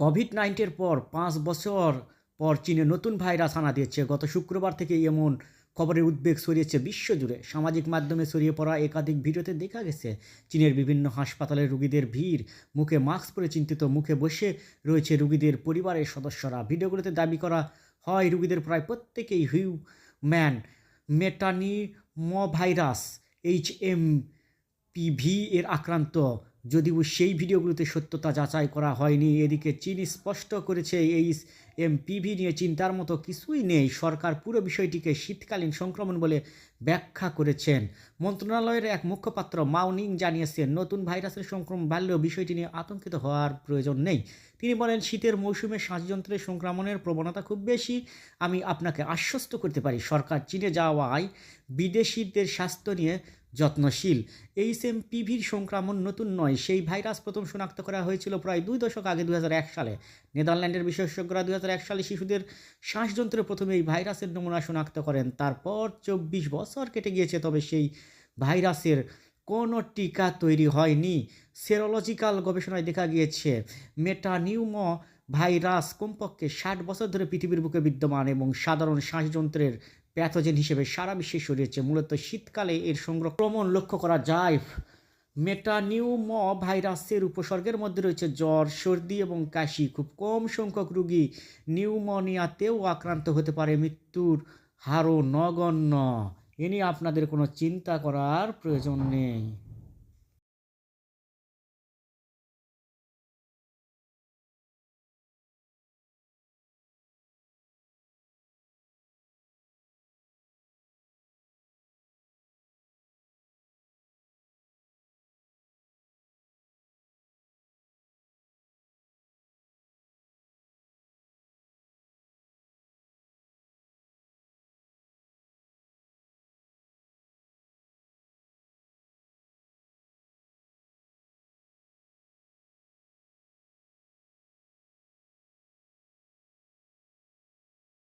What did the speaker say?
Covid নাইন্টিনের পর পাঁচ বছর পর চীনে নতুন ভাইরাস আনা দিয়েছে। গত শুক্রবার থেকে এমন খবরের উদ্বেগ ছড়িয়েছে বিশ্বজুড়ে সামাজিক মাধ্যমে ছড়িয়ে পড়া একাধিক ভিডিওতে দেখা গেছে, চীনের বিভিন্ন হাসপাতালে রোগীদের ভিড়, মুখে মাস্ক পরে চিন্তিত, মুখে বসে রয়েছে রোগীদের পরিবারের সদস্যরা। ভিডিওগুলোতে দাবি করা হয়, রোগীদের প্রায় প্রত্যেকেই hu human metapneumovirus, H M PV এর আক্রান্ত। যদিও সেই ভিডিওগুলোতে সত্যতা যাচাই করা হয়নি, এদিকে চীন স্পষ্ট করেছে এই এমপিভি নিয়ে চিন্তার মতো কিছুই নেই। সরকার পুরো বিষয়টিকে শীতকালীন সংক্রমণ বলে ব্যাখ্যা করেছেন। মন্ত্রণালয়ের এক মুখপাত্র মাউনিং জানিয়েছেন নতুন ভাইরাসের সংক্রমণ বাড়লেও বিষয়টি নিয়ে আতঙ্কিত হওয়ার প্রয়োজন নেই। তিনি বলেন, শীতের মৌসুমে শ্বাসযন্ত্রের সংক্রমণের প্রবণতা খুব বেশি। আমি আপনাকে আশ্বস্ত করতে পারি, সরকার চীনে যাওয়ায় বিদেশিদের স্বাস্থ্য নিয়ে যত্নশীল। এইচএমপিভির সংক্রমণ নতুন নয়, সেই ভাইরাস প্রথম শনাক্ত করা হয়েছিল প্রায় দুই দশক আগে দু হাজার এক সালে। নেদারল্যান্ডের বিশেষজ্ঞরা দু হাজার এক সালে শিশুদের শ্বাসযন্ত্রে প্রথমে এই ভাইরাসের নমুনা শনাক্ত করেন। তারপর চব্বিশ বছর কেটে গিয়েছে, তবে সেই ভাইরাসের কোনো টিকা তৈরি হয়নি। সেরোলজিক্যাল গবেষণায় দেখা গিয়েছে মেটানিউম ভাইরাস কমপক্ষে ষাট বছর ধরে পৃথিবীর বুকে বিদ্যমান এবং সাধারণ শ্বাসযন্ত্রের প্যাথোজেন হিসেবে সারা বিশ্বে ছড়িয়েছে মূলত শীতকালে এর সংক্রমণ লক্ষ্য করা যায়। মেটানিউম ভাইরাসের উপসর্গের মধ্যে রয়েছে জ্বর, সর্দি এবং কাশি। খুব কম সংখ্যক রুগী নিউমোনিয়াতেও আক্রান্ত হতে পারে। মৃত্যুর হারও নগণ্য। এ নিয়ে আপনাদের কোনো চিন্তা করার প্রয়োজন নেই।